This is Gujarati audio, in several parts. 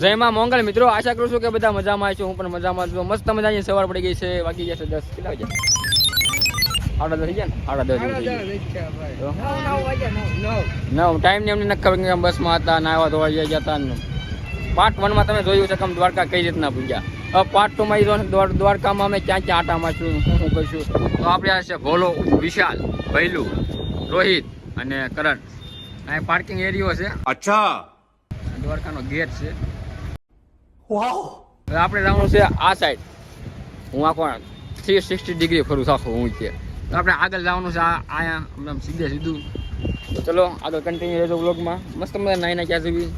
જયમાં મોંગલ. મિત્રો આશા કરું છું કે બધા મજામાં છું. હું પણ મજામાં છું. મસ્ત મજાની સવાર પડી ગઈ છે. બાકી ગયા દસ. કેટલા વાગ્યા? દ્વારકા કઈ રીતના પૂજ્યા. હવે પાર્ટ દ્વારકામાં અમે ક્યાં ક્યાં આટામાં છું શું શું તો આપણે ભોલો વિશાલ ભૈલુ રોહિત અને કરણ. અહીં પાર્કિંગ એરિયો છે. અચ્છા. દ્વારકા નો ગેટ છે. હવે આપણે જવાનું છે આ સાઈડ હું આખો થ્રી સિક્સટી ડિગ્રી ફરું છું આખો હું કે તો આપણે આગળ જવાનું છે આ અહીંયા સીધે સીધું. તો ચલો આગળ કન્ટિન્યુ રહેજો વ્લોગમાં મસ્ત મજા નાઈ નાખ્યા સુધી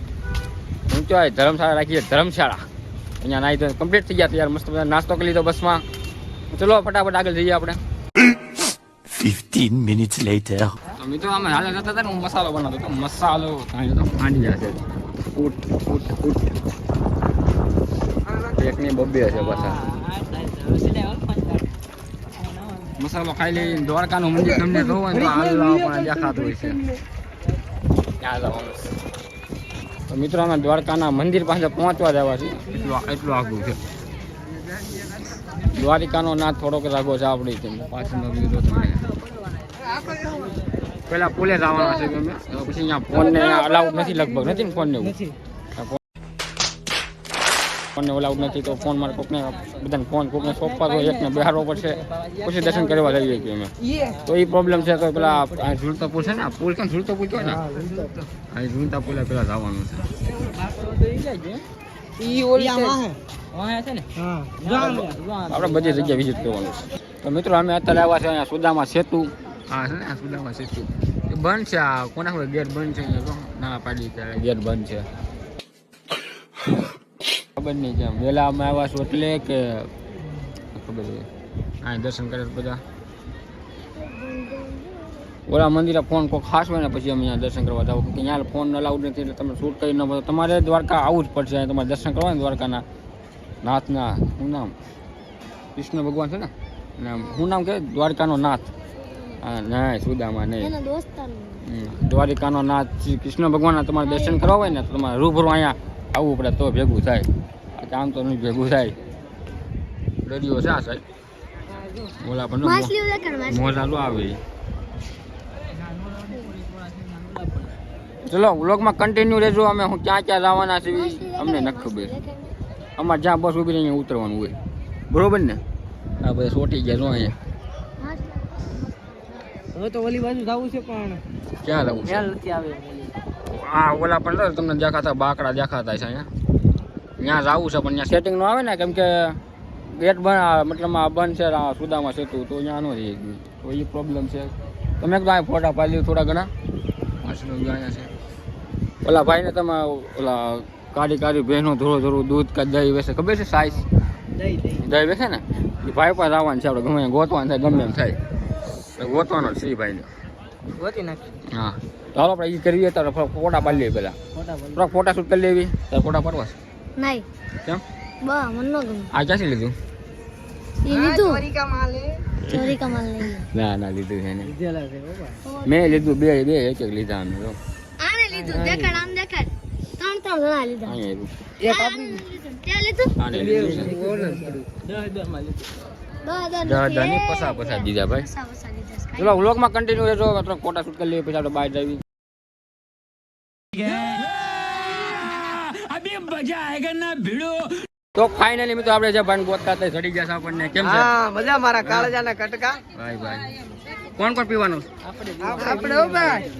હું તો આ ધર્મશાળા રાખીએ ધર્મશાળા. અહીંયા નાઈ તો કમ્પ્લીટ થઈ ગયા યાર. મસ્ત મજા નાસ્તો કરી લીધો બસમાં. ચલો ફટાફટ આગળ જઈએ આપણે. 15 minutes later. તો મિત્રો અમે હાલે જતા હતા ને હું મસાલો બનાવતો હતો. મસાલો કાંઈ તો માંડી જશે ફૂટ ફૂટ ફૂટ એકની બબ્બે છે પાછા. મસાલો ખાઈ લઈ દ્વારકાનું મંદિર તમને જોવો ને તો હાલ પણ દેખાતું હોય છે ત્યાં જવાનું તો મિત્રો અમે દ્વારકાના મંદિર પાસે પહોંચવા જવા છે એટલું એટલું આગું છે. દ્વારિકાનો નાથ થોડોક રાગો છે આપણી તેમ. પાછળનો view જો પેલા પુલે જવાના છે અમે પછી અહીંયા ફોન ને અલાઉડ નથી લગભગ નથી ને ફોન ને એવું ફોન ને નથી તો ફોન મારે કોકને બધાને ફોન કોકને સોંપવા તો એકને બહારો પડશે. પછી દર્શન કરવા જઈએ છીએ અમે. તો એ પ્રોબ્લેમ છે તો પેલા આ ઝૂલતા પુલ છે ને આ પુલ કેમ ઝૂલતો પુલ કહેવાય ને? આ ઝૂલતા પુલે પેલા જવાનું છે. આપણે બધી જગ્યાએ વિઝિટ કરવાનું છે. તો મિત્રો અમે અત્યારે આવ્યા છે અહીંયા સુદામા સેતુ. હા છે ને આ સુદામા સેતુ. એ બંધ છે આ કોના ગેટ બંધ છે ના પાડી ત્યારે ગેટ બંધ છે. ખબર નહીં કેમ. વહેલા અમે આવ્યા છું એટલે કે ખબર નહીં. અહીં દર્શન કરે બધા. ઓલા મંદિરે ફોન કોઈ ખાસ હોય ને પછી અમે અહીંયા દર્શન કરવા જાવ કે અહીંયા ફોન અલાઉડ નથી એટલે તમે શૂટ કરી ન પડે. તમારે દ્વારકા આવવું જ પડશે. તમારે દર્શન કરવા ને દ્વારકાના નાથના. શું નામ? કૃષ્ણ ભગવાન છે ને? અને શું નામ કે દ્વારકાનો નાથ. હા ના સુદામા નહીં. દ્વારિકાનો નાથ શ્રી કૃષ્ણ ભગવાનના તમારે દર્શન કરવા હોય ને તો તમારે રૂબરૂ અહીંયા આવવું પડે તો ભેગું થાય. આ કામ તો નહીં ભેગું થાય. દરિયો છે આ સાહેબ મોલા પણ મોજા લો આવે. ચલો વ્લોગમાં કન્ટિન્યુ રહેજો. અમે હું ક્યાં ક્યાં જવાના છીએ અમને નથી ખબર. અમારે જ્યાં બસ ઊભી રહી અહીંયા ઉતરવાનું હોય. બરોબર ને? આ બધા સોટી ગયા જો અહીંયા. હવે તો ઓલી બાજુ જવું છે પણ. ક્યાં જવું છે? હા ઓલા પણ તમને દેખાતા બાકડા દેખાતા છે અહીંયા. ત્યાં જવું છે પણ ત્યાં સેટિંગ નો આવે ને કેમ કે ગેટ બંધ મતલબ આ બંધ છે આ સુદામાં સેતુ તો ત્યાં નો રહી ગયું. તો એ પ્રોબ્લેમ છે. તમે તો અહીં ફોટા પાડી થોડા ઘણા? અહીંયા છે. ઓલા ભાઈને તમે ઓલા કાઢી કાઢી બહેનો ધોરો ધોરો દૂધ કાઢ દહીં વેચે ખબર છે સાઈઝ દહીં વેચે ને? એ ભાઈ પાસે આવવાનું છે આપણે ગમે ગોતવાનું થાય ગમે એમ થાય. ગોતવાનો છે ભાઈને ગોતી નાખી. હા. તો હાલો આપણે એ કરીએ તો ફોટા પાડી લઈએ પહેલાં ફોટા થોડાક ફોટા શૂટ કરી લેવી તારે ફોટા પાડવા નહીં કેમ બા મન ન ગમે આ ક્યાંથી લીધું એ લીધું ચોરીકા માલે ચોરીકા માલ નહીં ના ના લીધું છે ને મેં લીધું બે બે એક એક લીધા અમે તો આને લીધું દેખાડ આમ દેખાડ ત્રણ ત્રણ જણા લીધા એક લીધું ત્યાં લીધું આને લીધું દસ દસમાં લીધું દસ દસ દસ નથી. દસની પસા પસા દીધા ભાઈ. પસા પસા લીધા છે. ચલો વ્લોગમાં કન્ટિન્યુ રહેજો. થોડાક ફોટા શૂટ કરી લઈએ પછી આપણે બહાર જઈએ તો ફાઇનલી મિત્રો આપણે જે ભાઈ ગોતતા હતા એ ગયા આપણને. કેમ છે? હા મજા મારા કાળજાના કટકા. ભાઈ ભાઈ. કોણ કોણ પીવાનું? આપણે હો ભાઈ.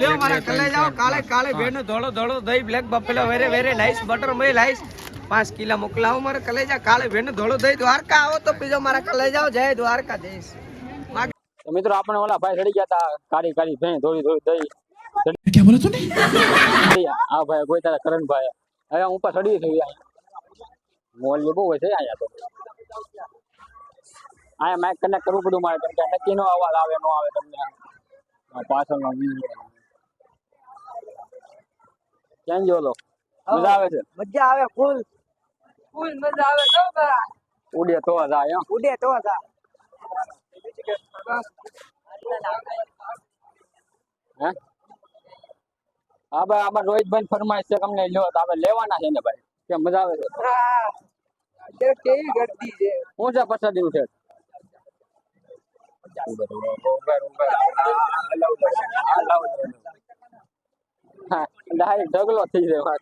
લ્યો મારા કલે જાઓ કાલે કાલે બેનો ધોળો ધોળો દહીં બ્લેક બફેલો વેરે વેરે લાઈસ બટર મય લાઈસ. પાંચ કિલા મોકલાવો મારે કલેજા કાલે ભેણ ધોળો થઈ દ્વારકા આવો તો બીજો મારા કલેજાઓ જય દ્વારકા જઈશ મિત્રો આપણે ઓલા ભાઈ ચડી ગયા હતા કારી કારી ભેણ ધોળી ધોળી દઈ. ક્યાં બોલે તું આ ભાઈ કોઈ તારા કરણ ભાઈ હવે હું પાછળ ચડી થઈ મોલ્ય બહુ છે અહીંયા તો. અહીંયા મેં કનેક્ટ કરવું પડ્યું મારે કેમ કે નક્કી નો અવાજ આવે નો આવે તમને. પાછળનો ક્યાં જોલો મજા આવે છે? મજા આવે ફૂલ. ફૂલ મજા આવે તો બા ઉડે તો જ એમ ઉડે તો જા હે? હા ભાઈ આમાં રોહિતભાઈ ફરમાઈશ છે કે અમને લ્યો તો આપણે લેવાના છે ને ભાઈ કે મજા આવે છે. હા કેવી ગરદી છે. હું છે પ્રસાદીનું છે હા ડાયરેક્ટ ઢગલો થઈ જાય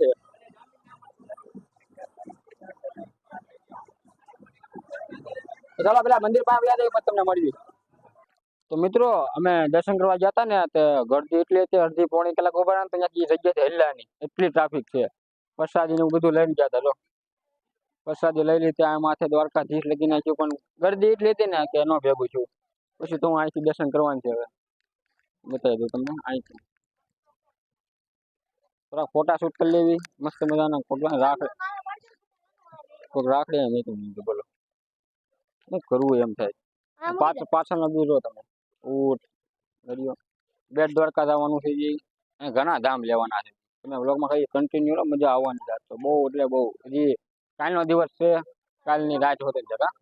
ચાલો પેલા મંદિર પાસે ગયા હતા, એ પછી તમને મળી તો મિત્રો અમે દર્શન કરવા ગયા હતા ને તે ગરદી એટલી હતી અડધી પોણી કલાક ઊભા રહ્યા ને તો ત્યાંથી એ જગ્યાએ હેલ્યા નહીં એટલી ટ્રાફિક છે. પ્રસાદી ને એવું બધું લઈને ગયા હતા જો પ્રસાદી લઈ લીધી આ માથે દ્વારકાધીશ લગી નાખ્યું પણ ગરદી એટલી હતી ને કે ન ભેગું છું પછી તો હું અહીંથી દર્શન કરવાનું છે હવે. બતાવી દઉં તમને અહીંથી. થોડા ફોટા શૂટ કરી લેવી મસ્ત મજાના ફોટા રાખે કોઈક રાખે એમ એ તો મેં કીધું બોલો. શું કરવું એમ થાય? પાછળ પાછળનો વ્યૂ જો તમે. ઊંટ દરિયો બેટ દ્વારકા જવાનું છે જી. ઘણા ધામ લેવાના છે. તમે વ્લોગમાં કઈ કન્ટિન્યુ મજા આવવાની છે. તો બહુ એટલે બહુ. હજી કાલનો દિવસ છે. કાલની રાત હોતે જગા.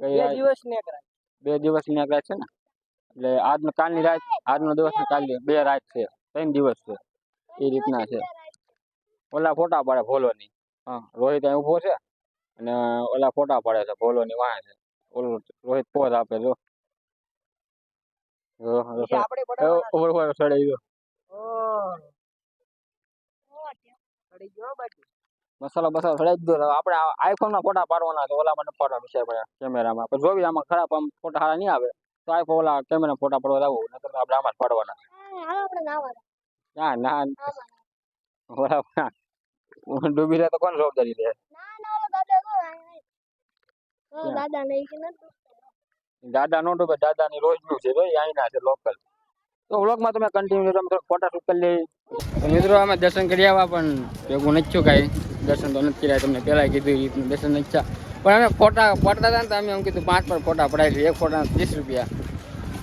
બે દિવસ બે દિવસ એક છે ને? એટલે આજનો કાલની રાત આજનો દિવસ ને કાલની બે રાત છે. ત્રણ દિવસ છે. એ રીતના છે. ઓલા ફોટા પાડે ભોલોની હા રોહિત અહીં ઊભો છે. અને ઓલા ફોટા પાડે છે ભોલોની વાંહે છે. ઓલું રોહિત પોઝ આપે જો. ગયો. મસાલો બસાલો ચડાઈ દીધો. આપણે આઈફોન ના ફોટા પાડવાના છે ઓલા મને કેમેરામાં. પણ જોવી આમાં ખરાબ આમ ફોટા સારા નહીં આવે. તો આઈફોન ઓલા કેમેરા ફોટા પડવા લાવું નકર આપણે આમાં જ પાડવાના. ના ના. ડૂબી રહે તો કોણ જવાબદારી લે? ના ના દાદા નો દાદા ડૂબે દાદા ની રોજનું છે અહીંના છે લોકલ તો વ્લોગમાં તમે કન્ટિન્યુ તમે થોડું ફોટા શૂટ કરી લઈ મિત્રો અમે દર્શન કરી આવ્યા પણ ભેગું નથી થયું કાંઈ. દર્શન તો નથી કર્યા તમને પહેલાં કીધું એ રીતનું દર્શન નથી થયા. પણ અમે ફોટા પડતા હતા ને તો અમે એમ કીધું પાંચ પણ ફોટા પડાવી લઈએ એક ફોટા ત્રીસ રૂપિયા.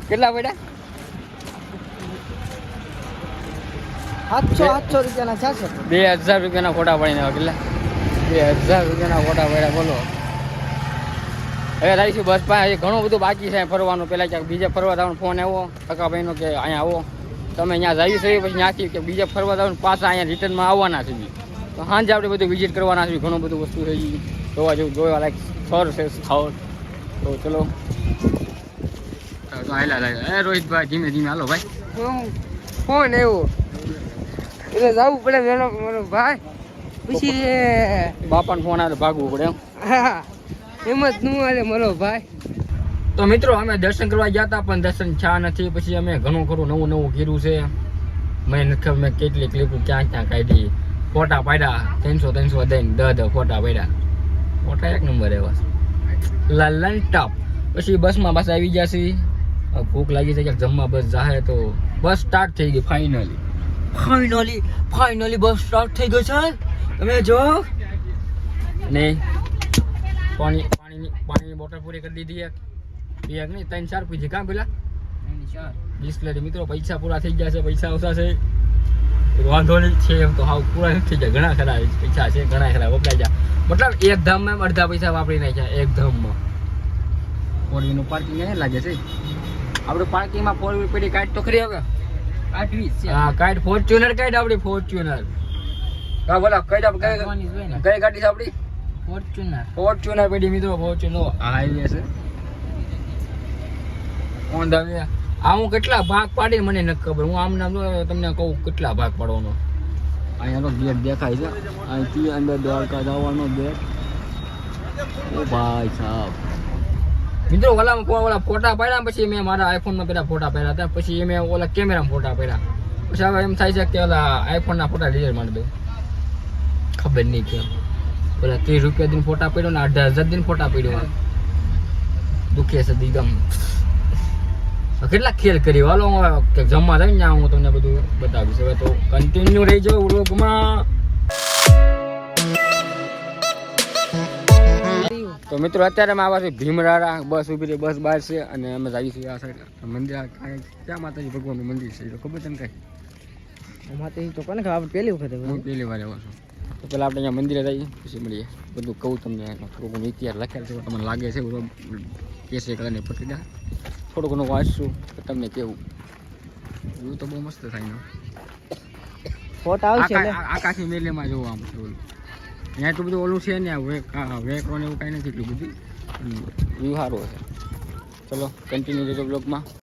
કેટલા પડ્યા? સાતસો સાતસો રૂપિયાના છે. બે હજાર રૂપિયાના ફોટા પડીને કેટલા? બે હજાર રૂપિયાના ફોટા પડ્યા, બોલો. હવે રહીશું બસ પાસે. ઘણું બધું બાકી છે ફરવાનું. પહેલાં ક્યાંક બીજે ફરવા જવાનો ફોન આવ્યો. કાકાભાઈનો કે અહીંયા આવો. તમે અહીંયા જઈ છે, પછી ત્યાંથી કે બીજે ફરવા જવાનું પાછા અહીંયા રિટર્નમાં આવવાના છે તો સાંજે આપણે બધું વિઝિટ કરવાના છે ઘણું બધું વસ્તુ થઈ ગઈ જોવા જેવું જોવા લાયક સ્થળ છે, સ્થળ. તો ચલો. રોહિતભાઈ, ધીમે ધીમે હાલો ભાઈ. ફોન એવું એટલે જવું પડે મારો ભાઈ. પછી બાપાને ફોન આવે ભાગવું પડે એમ. હા એમ જ નું હાલે મારો ભાઈ. તો મિત્રો અમે દર્શન કરવા ગયા હતા પણ દર્શન થયા નથી. પછી અમે ઘણું ખરું નવું નવું કર્યું છે. મેં નથી ખબર મેં કેટલી ક્લિપો ક્યાં ક્યાં કાઢી. ફોટા પાડ્યા ત્રણસો ત્રણસો દઈને દહ દહ ફોટા પાડ્યા. ફોટા એક નંબર એવા લલન ટપ. પછી બસમાં બસ આવી ગયા છે ભૂખ લાગી છે ક્યાંક જમવા બસ જાહે તો. બસ સ્ટાર્ટ થઈ ગઈ finally finally finally bus start થઈ ગઈ છે. તમે જો. ને પાણી પાણીની પાણીની બોટલ પૂરી કરી દીધી એક. બે નહીં ત્રણ ચાર પીધી કાં પેલા? ડિસ્પ્લે મિત્રો પૈસા પૂરા થઈ ગયા છે પૈસા ઓછા છે. વાંધો નહીં છે એમ તો હાવ પૂરા થઈ ગયા. ઘણા ખરા પૈસા છે ઘણા ખરા વપરાઈ ગયા. મતલબ એક ધામમાં અડધા પૈસા વાપરી નાખ્યા એક ધામમાં. ફોર વ્હીલનું પાર્કિંગ અહીંયા લાગે છે. આપણે પાર્કિંગમાં ફોર વ્હીલ પેલી કાઢ તો ખરી હવે? કાઢવી હા કાઢ ફોર્ચ્યુનર કાઢ આપણી ફોર્ચ્યુનર હા બોલા કઈ કઈ ગાડી છે આપણી ફોર્ચ્યુનર. ફોર્ચ્યુનર પેઢી મિત્રો ફોર્ચ્યુનર આ હાઈવે છે. ઓન ધ વે આ હું કેટલા ભાગ પાડી મને નથી ખબર. હું આમ નામ તમને કહું કેટલા ભાગ પાડવાનો. અહીંયાનો ગેટ દેખાય છે. અહીંથી અંદર દ્વારકા જવાનો ગેટ ઓ ભાઈ સાહેબ મિત્રો ઓલા ઓલા ફોટા પાડ્યા પછી મેં મારા આઈફોનમાં પેલા ફોટા પાડ્યા હતા. પછી મેં ઓલા કેમેરામાં ફોટા પાડ્યા. પછી હવે એમ થાય છે કે ઓલા આઈફોનના ફોટા ડિલીટ મારી દઉં ખબર નહીં કેમ. પેલા ત્રીસ રૂપિયા દિન ફોટા પડ્યો ને અઢાર હજાર દિન ફોટા પડ્યો દુખે છે દીગમ. કેટલા ખેલ કરી હાલો હું કે જમવા જાય ને હું તમને બધું બતાવીશ. હવે તો કન્ટિન્યુ રહી જાઓ વ્લોગમાં. તો મિત્રો અત્યારે અમે આવા છે ભીમરારા બસ ઊભી રહી બસ બહાર છે અને અમે જઈએ છીએ આ સાઈડ મંદિર ક્યાં માતાજી ભગવાનનું મંદિર છે? એ તો ખબર છે કઈ? કાંઈ તો કોને ખબર પહેલી વખત હું પહેલી વાર આવ્યો છું. તો પહેલાં આપણે અહીંયા મંદિરે જઈએ પછી મળીએ. બધું કહું તમને થોડું ઘણું ઇતિહાસ લખેલ છે તમને લાગે છે કેસે કલરની પટ્ટીદા. થોડું ઘણું વાંચશું તો તમને કેવું. એવું તો બહુ મસ્ત થાય ફોટા આવશે આકા- આકાશી મેલેમાં જોવું આમ થોડું અહીંયા એટલું બધું ઓલું છે ને વેકરો ને એવું કાંઈ નથી એટલું બધું. વ્યૂ સારો છે. ચલો કન્ટિન્યુ રહેજો બ્લોગમાં